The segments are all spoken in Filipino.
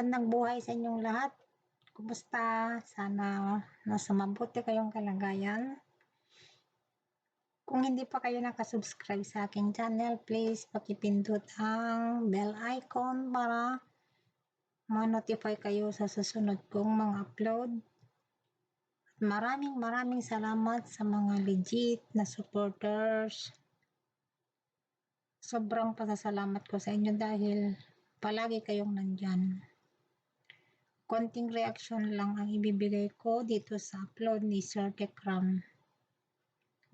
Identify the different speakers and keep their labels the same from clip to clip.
Speaker 1: Magandang buhay sa inyong lahat. Kumusta? Sana nasa mabuti kayong kalagayan. Kung hindi pa kayo nakasubscribe sa aking channel, please pakipindot ang bell icon para ma-notify kayo sa susunod kong mga upload. Maraming maraming salamat sa mga legit na supporters. Sobrang pasasalamat ko sa inyo dahil palagi kayong nandyan. Konting reaction lang ang ibibigay ko dito sa upload ni Sir Tekram.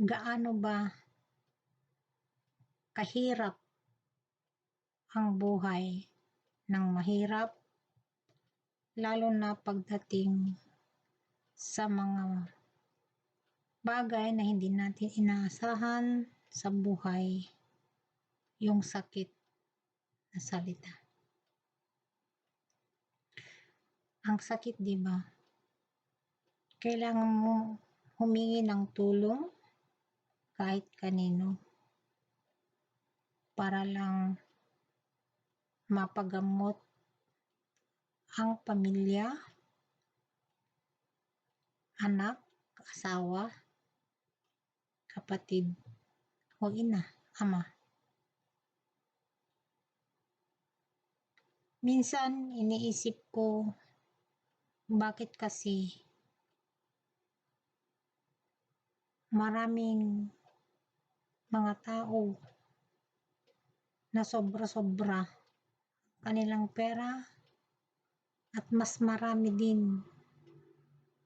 Speaker 1: Gaano ba kahirap ang buhay ng mahirap lalo na pagdating sa mga bagay na hindi natin inaasahan sa buhay yung sakit na salita. Ang sakit, di ba? Kailangan mo humingi ng tulong kahit kanino para lang mapagamot ang pamilya, anak, asawa, kapatid, o ina, ama. Minsan iniisip ko bakit kasi maraming mga tao na sobra-sobra kanilang pera at mas marami din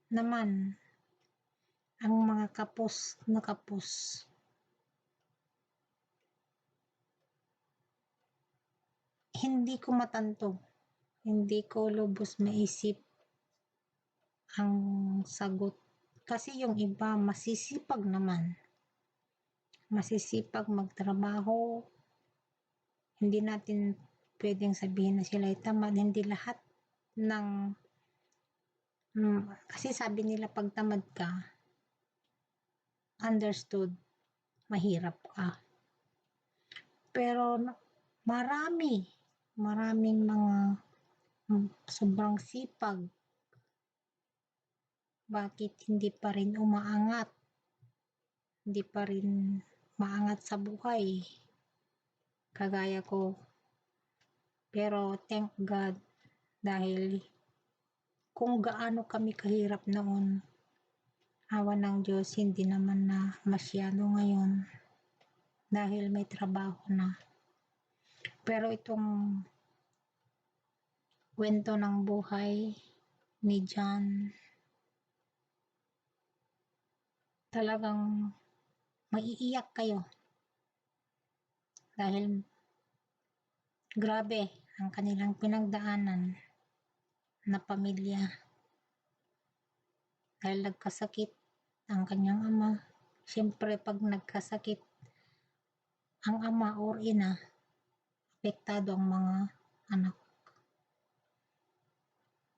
Speaker 1: naman ang mga kapos na kapos. Hindi ko matanto, hindi ko lubos maisip ang sagot. Kasi yung iba masisipag naman. Masisipag magtrabaho. Hindi natin pwedeng sabihin na sila ay tamad. Hindi lahat ng mm, kasi sabi nila pag tamad ka understood mahirap ka. Pero marami maraming mga mm, sobrang sipag bakit hindi pa rin umaangat? Hindi pa rin maangat sa buhay. Kagaya ko. Pero thank God dahil kung gaano kami kahirap noon, awa ng Diyos, hindi naman na masyado ngayon dahil may trabaho na. Pero itong kwento ng buhay ni John talagang maiiyak kayo. Dahil grabe ang kanilang pinagdaanan na pamilya. Dahil nagkasakit ang kanyang ama. Siyempre pag nagkasakit ang ama or ina apektado ang mga anak.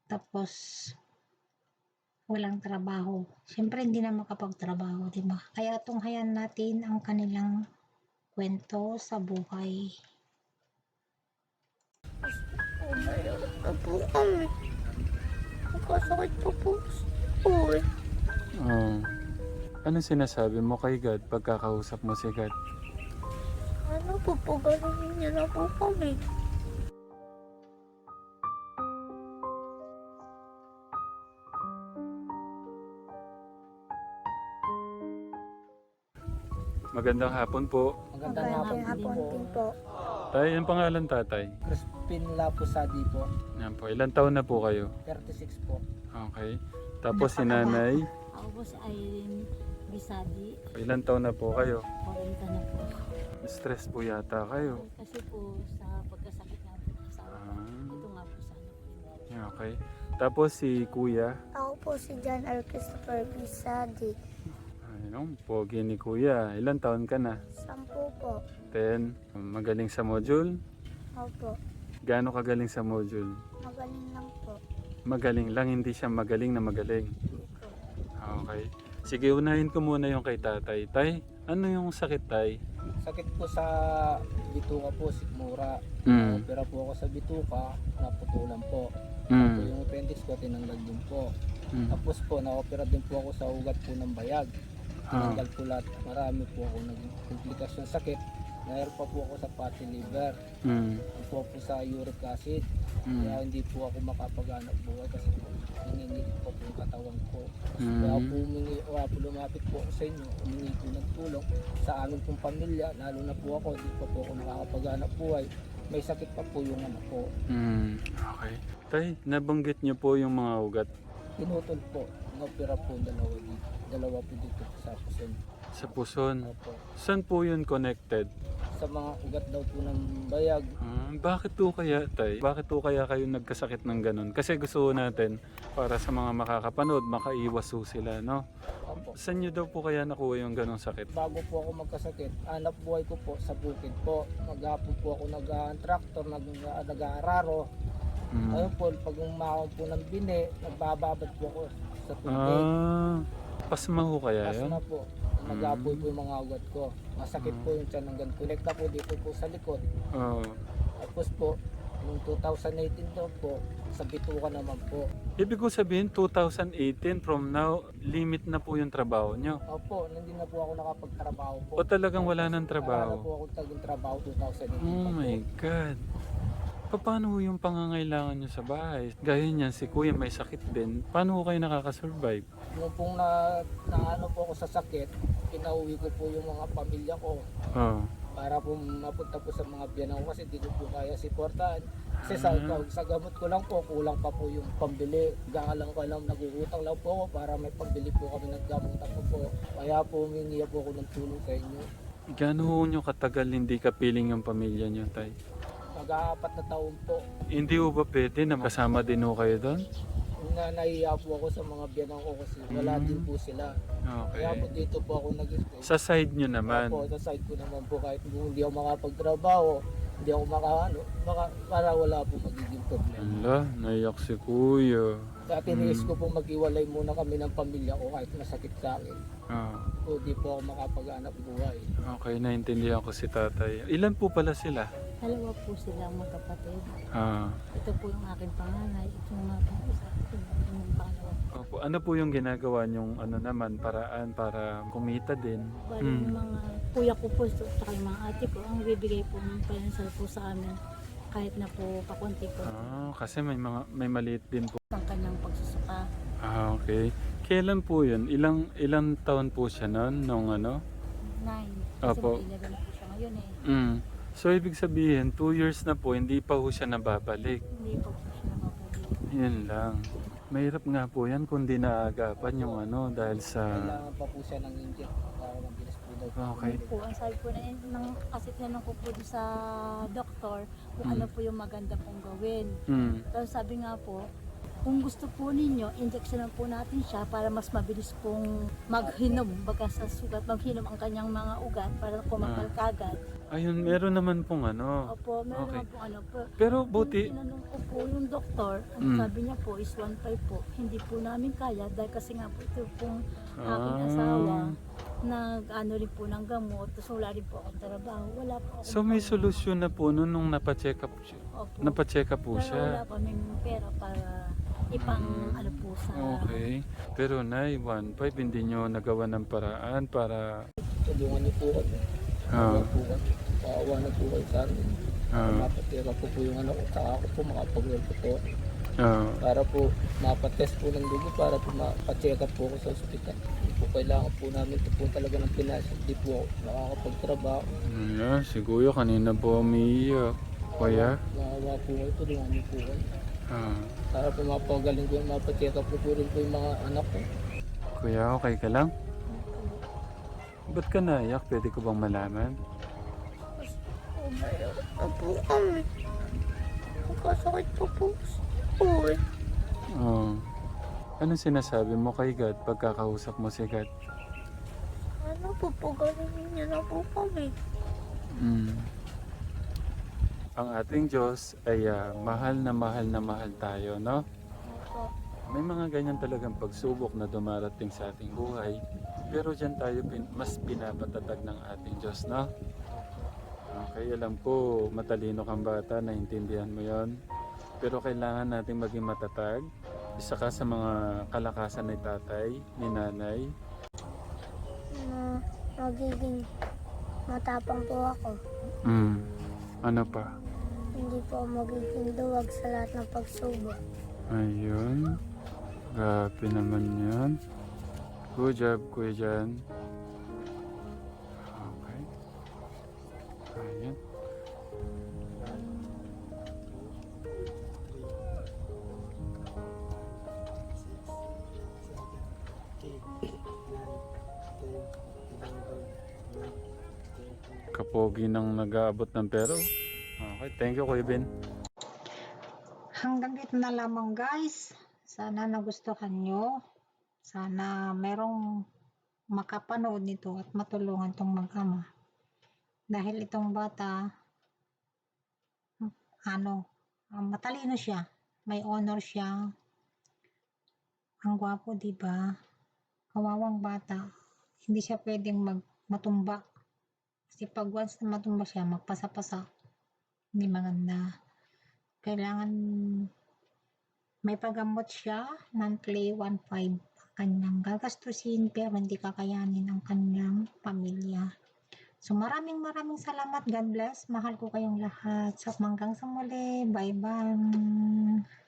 Speaker 1: Tapos walang trabaho. Siyempre, hindi na makapagtrabaho, di ba? Kaya tunghayan natin ang kanilang kwento sa buhay.
Speaker 2: Umayak na po kami. Magkasakit pa po. Uy.
Speaker 3: Oo. Ano sinasabi mo kay God pagkakausap mo si God?
Speaker 2: Ano po po, ganunin niya na po kami.
Speaker 3: Magandang hapon po.
Speaker 4: Magandang hapon
Speaker 2: hapon
Speaker 4: din po.
Speaker 2: po.
Speaker 3: Tay, ang pangalan tatay?
Speaker 4: Crispin Lapusadi po.
Speaker 3: Yan po. Ilan taon na po kayo?
Speaker 4: 36 po.
Speaker 3: Okay. Tapos si nanay,
Speaker 5: Ako po si Irene Bisadi,
Speaker 3: ilan taon na po kayo?
Speaker 5: 40 na po.
Speaker 3: Stress po yata kayo.
Speaker 5: Kasi po sa pagkasakit nga po ng asawa
Speaker 3: Ah.
Speaker 5: ito nga po sana po
Speaker 3: okay. Tapos si kuya,
Speaker 2: Ako po si John R. Christopher Bisadi.
Speaker 3: Ayun, pogi ni kuya. Ilan taon ka na?
Speaker 2: Sampu po.
Speaker 3: 10. Magaling sa module?
Speaker 2: Opo.
Speaker 3: Gaano kagaling sa module?
Speaker 2: Magaling lang po.
Speaker 3: Magaling lang, hindi siya magaling na magaling. Ah, Okay. Sige, unahin ko muna yung kay tatay. Tay, ano yung sakit tay?
Speaker 4: Sakit po sa bituka po, sikmura.
Speaker 3: Mm.
Speaker 4: Opera po ako sa bituka, naputulan po. Po
Speaker 3: Mm.
Speaker 4: yung appendix ko, tinanggal din po.
Speaker 3: Mm.
Speaker 4: Tapos po, na-opera din po ako sa ugat po ng bayag.
Speaker 3: Ah.
Speaker 4: Lahat. Marami po ako naging komplikasyon sakit. Nair pa po ako sa fatty liver.
Speaker 3: Mm.
Speaker 4: Po po sa uric acid.
Speaker 3: Mm.
Speaker 4: Kaya hindi po ako makapag-anak buhay kasi po nanginginig po po yung katawan ko. Kaya po,
Speaker 3: Mm.
Speaker 4: humingi, kaya po lumapit po ako sa inyo, humingi po ng tulong sa amin pong pamilya, lalo na po ako, di pa po ako nakakapag-anak buhay. May sakit pa po yung anak ko.
Speaker 3: Mm. Okay. Tay, nabanggit niyo po yung mga ugat
Speaker 4: Pinutol po, inopera po dalawa dito. Dalawa po dito sa puson.
Speaker 3: sa puson.
Speaker 4: Opo.
Speaker 3: Saan po yun connected?
Speaker 4: Sa mga ugat daw po ng bayag,
Speaker 3: Ah, bakit po kaya, Tay? Bakit po kaya kayo nagkasakit ng ganun? Kasi gusto natin, para sa mga makakapanood, makaiwas po sila, no?
Speaker 4: opo.
Speaker 3: Saan nyo daw po kaya nakuha yung ganong sakit?
Speaker 4: Bago po ako magkasakit, hanap buhay ko po sa bukid po. Maghapon po ako nag-tractor, nag- nag-aararo.
Speaker 3: Mm.
Speaker 4: Ayun po, pag umakon po ng bini, nagbababad po ako sa tubig.
Speaker 3: Ah, pasma ho kaya
Speaker 4: Kaso
Speaker 3: yun?
Speaker 4: na po, nag-apoy po yung mga ugat ko. Masakit po yung tiyan hanggang connecta po dito po sa likod.
Speaker 3: Oo.
Speaker 4: Tapos po, noong 2018 daw po, sa bituka naman po.
Speaker 3: Ibig ko sabihin, 2018, from now, limit na po yung trabaho nyo.
Speaker 4: Opo, hindi na po ako nakapagtrabaho po.
Speaker 3: O talagang wala nang
Speaker 4: Wala na
Speaker 3: trabaho?
Speaker 4: po ako tagong trabaho 2018
Speaker 3: Oh
Speaker 4: pa
Speaker 3: my
Speaker 4: po.
Speaker 3: God. Pa- Paano yung pangangailangan nyo sa bahay? Gaya niyan, si kuya may sakit din. Paano ho kayo nakakasurvive?
Speaker 4: Nung pong na, na ano po ako sa sakit, pinauwi ko po yung mga pamilya ko
Speaker 3: Oh.
Speaker 4: para po mapunta po sa mga biyanan ko kasi di ko po kaya siportahan. Kasi sa,
Speaker 3: Ah.
Speaker 4: sa gamot ko lang po, kulang pa po yung pambili. Gaalang ko lang, nag-uutang lang po ako para may pambili po kami ng gamutan ko po. Kaya po humingi po ako ng tulong sa inyo.
Speaker 3: Gaano ho nyo katagal hindi kapiling yung pamilya nyo, tay?
Speaker 4: Mag-aapat na taon po.
Speaker 3: Hindi ho ba pwede na kasama din ho kayo doon?
Speaker 4: Na nahiya po ako sa mga biyanan ko kasi wala din po sila. Kaya po
Speaker 3: Okay.
Speaker 4: dito po ako nag-stay.
Speaker 3: Sa side nyo naman?
Speaker 4: Opo, sa side ko naman po kahit hindi ako makapagtrabaho, hindi ako makaano, baka, para wala po magiging problema.
Speaker 3: Ala, naiyak si kuya.
Speaker 4: Kaya tiniis ko po mag-iwalay muna kami ng pamilya ko kahit masakit sa akin.
Speaker 3: Ah,
Speaker 4: O di po ako makapag-anak buhay.
Speaker 3: okay, naintindihan ko si tatay. Ilan po pala sila?
Speaker 5: Dalawa po silang magkapatid.
Speaker 3: Ah,
Speaker 5: Ito po yung aking panganay. Ito yung mga yung pangalawa.
Speaker 3: opo. Ano po yung ginagawa nyong ano naman, paraan para kumita din?
Speaker 5: Bali
Speaker 3: Hmm.
Speaker 5: yung mga kuya ko po, at saka yung mga ate ko, ang bibigay po ng financial po sa amin kahit na po pakunti po
Speaker 3: Ah, kasi may mga may maliit din po.
Speaker 5: ang kanyang pagsusuka.
Speaker 3: Ah, okay. Kailan po 'yun? Ilang ilang taon po siya noon nung ano?
Speaker 5: Nine. Kasi
Speaker 3: Opo.
Speaker 5: may 11 po siya ngayon eh.
Speaker 3: Mm. So ibig sabihin, 2 years na po hindi pa ho siya nababalik.
Speaker 5: Hindi po po siya mapabili.
Speaker 3: Yun lang. Mahirap nga po yan kung di naagapan yung ano dahil sa...
Speaker 4: Kailangan pa po siya ng inject po.
Speaker 3: Okay.
Speaker 5: po, ang sabi po na nang kasi tinanong ko po doon sa doktor kung
Speaker 3: Mm.
Speaker 5: ano po yung maganda pong gawin.
Speaker 3: Mm.
Speaker 5: Tapos sabi nga po, kung gusto po ninyo, injection po natin siya para mas mabilis pong maghinom, baga sa sugat, maghinom ang kanyang mga ugat para kumakal
Speaker 3: Ah.
Speaker 5: kagad.
Speaker 3: Ayun, meron naman pong ano.
Speaker 5: Opo, meron
Speaker 3: Okay.
Speaker 5: naman po ano. Pero,
Speaker 3: Pero
Speaker 5: Buti.
Speaker 3: buti...
Speaker 5: Tinanong ko po yung doktor, ang
Speaker 3: Mm.
Speaker 5: sabi niya po is 1.5 po. Hindi po namin kaya dahil kasi nga po ito pong aking
Speaker 3: Ah.
Speaker 5: asawa nag-ano rin po ng gamot, tapos wala rin po akong trabaho. Wala po akong
Speaker 3: So may solusyon na po nun nung napacheck up, siya-
Speaker 5: Opo.
Speaker 3: napacheck up po
Speaker 5: Pero wala
Speaker 3: siya.
Speaker 5: kaming pera para ipang
Speaker 3: Mm.
Speaker 5: ano po sa...
Speaker 3: Okay. Pero Nay, 1.5 hindi nyo nagawa ng paraan para...
Speaker 4: Tulungan niyo po kami.
Speaker 3: Ah.
Speaker 4: Tulungan po. Paawa na po kayo sa amin.
Speaker 3: Ah,
Speaker 4: Mapatira po yung anak ko. Saka ako po makapag-work po.
Speaker 3: ah,
Speaker 4: Para po mapatest po ng dugo para po mapacheck up po ako sa ospital. Hindi po kailangan po namin ito po talaga ng pinas. Hindi po ako nakakapagtrabaho.
Speaker 3: yeah, si Kuya kanina po umiiyak. Kuya?
Speaker 4: Maawa po kayo. Tulungan niyo po kayo.
Speaker 3: Ah,
Speaker 4: Para po mapagaling ko mapacheck up ko po rin po yung mga anak ko.
Speaker 3: kuya, okay ka lang? Ba't ka naiyak? Pwede ko bang malaman?
Speaker 2: Umayak na po kami. Magkasakit po po eh.
Speaker 3: Oh. Anong sinasabi mo kay God pagkakausap mo si God?
Speaker 2: Ano po po galingin niya na po kami.
Speaker 3: Mm. Ang ating Diyos ay ah, mahal na mahal na mahal tayo, no?
Speaker 2: Opo.
Speaker 3: May mga ganyan talagang pagsubok na dumarating sa ating buhay. Pero dyan tayo pin- mas pinapatatag ng ating Diyos, no? Okay, alam ko matalino kang bata, naintindihan mo yon. Pero kailangan nating maging matatag. Isa ka sa mga kalakasan ni tatay, ni nanay.
Speaker 2: Na magiging matapang po ako.
Speaker 3: Mm. Ano pa?
Speaker 2: Hindi po magiging duwag sa lahat ng pagsubok.
Speaker 3: Ayun. Grabe naman yan. Good job, Kuya Jan. Okay. Ayan. Kapogi ng nag-aabot ng pero. Okay, thank you, Kuya Ben.
Speaker 1: Hanggang dito na lamang guys. Sana nagustuhan nyo. Sana merong makapanood nito at matulungan tong mag-ama. Dahil itong bata, ano, ah, matalino siya. May honor siya. Ang gwapo, di ba? Kawawang bata. Hindi siya pwedeng mag matumba. Kasi pag once na matumba siya, magpasa-pasa. Hindi maganda kailangan may pagamot siya monthly 1.5 kanyang gagastusin pero hindi kakayanin ang kanyang pamilya. So maraming maraming salamat. God bless. Mahal ko kayong lahat. So hanggang sa muli. Bye bye.